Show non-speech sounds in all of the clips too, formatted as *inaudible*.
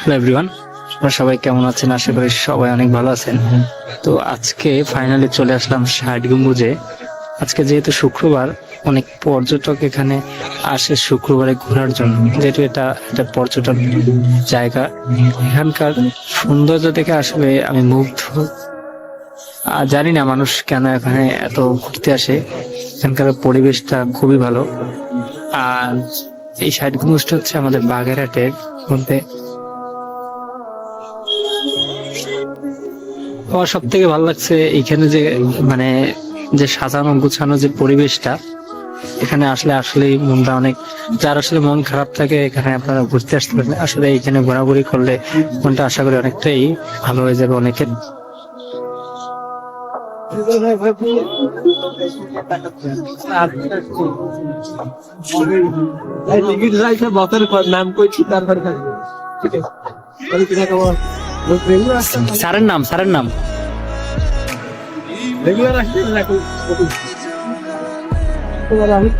Hello everyone আপনারা সবাই কেমন আছেন? আশা করি সবাই অনেক ভালো আছেন। তো আজকে ফাইনালি চলে আসলাম ষাট গম্বুজে। আজকে যেহেতু শুক্রবার অনেক পর্যটক এখানে আসে শুক্রবারে ঘোরার জন্য। যেহেতু এটা একটা পর্যটন জায়গা এখানকার সৌন্দর্য দেখে আসলে আমি মুগ্ধ। আর জানি না মানুষ কেন এখানে এত ঘুরতে আসে। এখানকার পরিবেশটা খুবই ভালো। আর এই ষাট গম্বুজটা হচ্ছে আমাদের বাগেরহাটের মধ্যে। আমার সব থেকে ভালো লাগছে এখানে যে মানে যে সাজানো গুছানো যে পরিবেশটা, এখানে আসলে আসলে মনটা অনেক, যার আসলে মন খারাপ থাকে, এখানে আপনারা ঘুরতে আসতে পারেন। আসলে এখানে ঘোরাঘুরি করলে মনটা আশা করি অনেকটাই ভালো হয়ে যাবে অনেকের। নাম কইছি তারপরে স্যারের নাম স্যারের নাম। রেগুলার কই তোমার আমি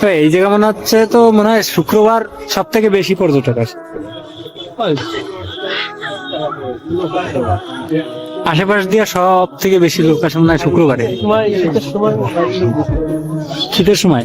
তো এই জায়গা মনে হচ্ছে তো মনে হয় শুক্রবার সব থেকে বেশি পর্যটক আসে। আশেপাশ দিয়ে সব থেকে বেশি লোক আসে মনে হয় শুক্রবারে। শীতের সময়।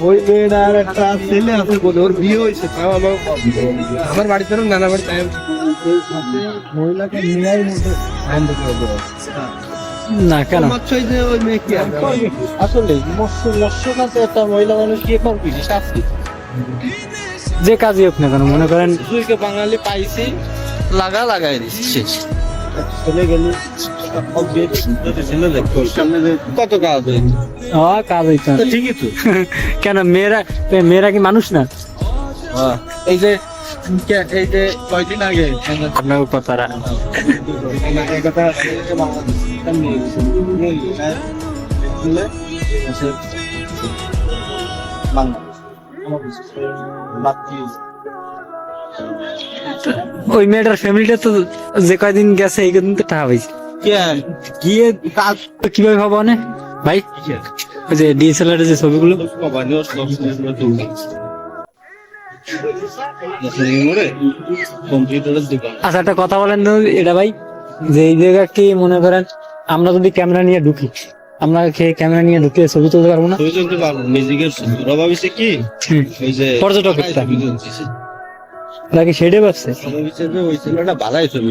ওই মেয়েটার একটা ছেলে আছে বলে ওর বিয়ে হয়েছে তাও আমার আমার বাড়িতে নানা বাড়ি টাইম মহিলাকে বন্ধ করে দেওয়া না কেন? মৎস্য যে ওই মেয়ে কি আসলে মৎস্য মৎস্য কাছে একটা মহিলা মানুষ কি করবি? শাস্তি যে কাজই হোক না কেন মনে করেন বাঙালি পাইছি লাগা লাগাই দিচ্ছে চলে গেলি। কত কাজ হয়েছে। কাজ হইতো। ঠিকই তো। *laughs* কেন মেয়েরা মেয়েরা কি মানুষ না? এই যে এই কয়দিন আগে? আপনার কথারা কথা ওই মেয়েটার ফ্যামিলিটা তো যে কয়দিন গেছে এই কদিন তো টাকা পাইছে। গিয়ে কাজ কীভাবে ভাবো না ভাই, ওই যে ডিএসএলআর যে ছবিগুলো। আচ্ছা একটা কথা বলেন এটা ভাই, যে এই জায়গা মনে করেন, আমরা যদি ক্যামেরা নিয়ে ঢুকি, আমরা খেয়ে ক্যামেরা নিয়ে ঢুকে ছবি তুলতে পারব না? ছবি তুলতে পারব রবা কি ওই যে পর্যটক একটা। ছবি তুলতেছে ওরা কি সেটাই ভাবছে? বিছে ওই ছেলেটা ছবি